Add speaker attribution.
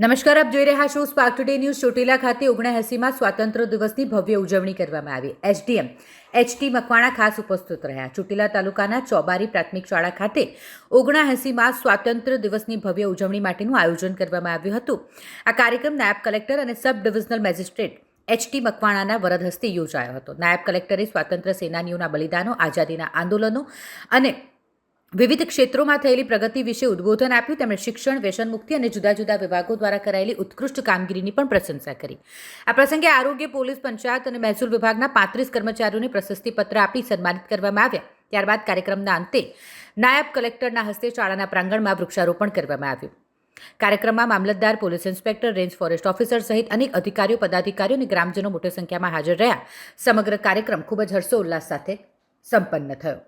Speaker 1: નમસ્કાર, આપ જોઈ રહ્યા છો સ્પાર્ક ટુડે ન્યૂઝ ચોટીલા ખાતે ઓગણએસીમાં સ્વાતંત્ર્ય દિવસની ભવ્ય ઉજવણી કરવામાં આવી. એસડીએમ એચટી મકવાણા ખાસ ઉપસ્થિત રહ્યા. ચોટીલા તાલુકાના ચોબારી પ્રાથમિક શાળા ખાતે ઓગણએસીમાં સ્વાતંત્ર્ય દિવસની ભવ્ય ઉજવણી માટેનું આયોજન કરવામાં આવ્યું હતું. આ કાર્યક્રમ નાયબ કલેક્ટર અને સબ ડિવિઝનલ મેજિસ્ટ્રેટ એચટી મકવાણાના વરદ હસ્તે યોજાયો હતો. નાયબ કલેક્ટરે સ્વાતંત્ર્ય સેનાનીઓના બલિદાનો, આઝાદીના આંદોલનો અને વિવિધ ક્ષેત્રોમાં થયેલી પ્રગતિ વિશે ઉદ્બોધન આપ્યું. તેમણે શિક્ષણ, વ્યસનમુક્તિ અને જુદા જુદા વિભાગો દ્વારા કરાયેલી ઉત્કૃષ્ટ કામગીરીની પણ પ્રશંસા કરી. આ પ્રસંગે આરોગ્ય, પોલીસ, પંચાયત અને મહેસૂલ વિભાગના પાંત્રીસ કર્મચારીઓને પ્રશસ્તિપત્ર આપી સન્માનિત કરવામાં આવ્યા. ત્યારબાદ કાર્યક્રમના અંતે નાયબ કલેક્ટરના હસ્તે શાળાના પ્રાંગણમાં વૃક્ષારોપણ કરવામાં આવ્યું. કાર્યક્રમમાં મામલતદાર, police inspector, range forest officer સહિત અનેક અધિકારીઓ, પદાધિકારીઓ અને ગ્રામજનો મોટી સંખ્યામાં હાજર રહ્યા. સમગ્ર કાર્યક્રમ ખૂબ જ હર્ષોલ્લાસ સાથે સંપન્ન થયો.